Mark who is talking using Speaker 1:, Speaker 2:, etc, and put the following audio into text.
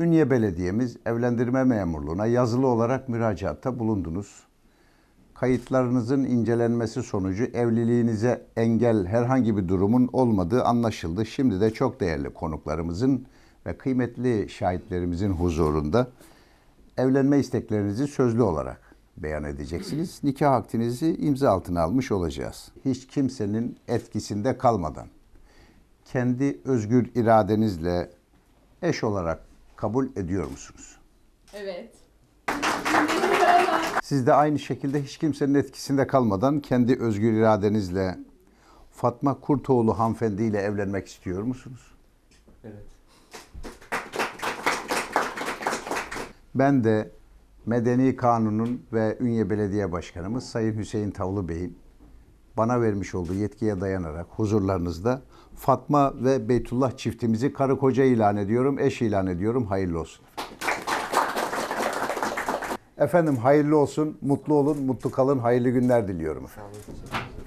Speaker 1: Ünye Belediye'miz evlendirme memurluğuna yazılı olarak müracaatta bulundunuz. Kayıtlarınızın incelenmesi sonucu evliliğinize engel herhangi bir durumun olmadığı anlaşıldı. Şimdi de çok değerli konuklarımızın ve kıymetli şahitlerimizin huzurunda evlenme isteklerinizi sözlü olarak beyan edeceksiniz. Nikah akdinizi imza altına almış olacağız. Hiç kimsenin etkisinde kalmadan kendi özgür iradenizle eş olarak kabul ediyor musunuz?
Speaker 2: Evet.
Speaker 1: Siz de aynı şekilde hiç kimsenin etkisinde kalmadan kendi özgür iradenizle Fatma Kurtoğlu hanımefendi ile evlenmek istiyor musunuz?
Speaker 3: Evet.
Speaker 1: Ben de Medeni Kanun'un ve Ünye Belediye Başkanımız Sayın Hüseyin Tavlı Bey'in bana vermiş olduğu yetkiye dayanarak huzurlarınızda Fatma ve Beytullah çiftimizi karı koca ilan ediyorum, eş ilan ediyorum. Hayırlı olsun. Efendim hayırlı olsun, mutlu olun, mutlu kalın, hayırlı günler diliyorum.
Speaker 3: Olun.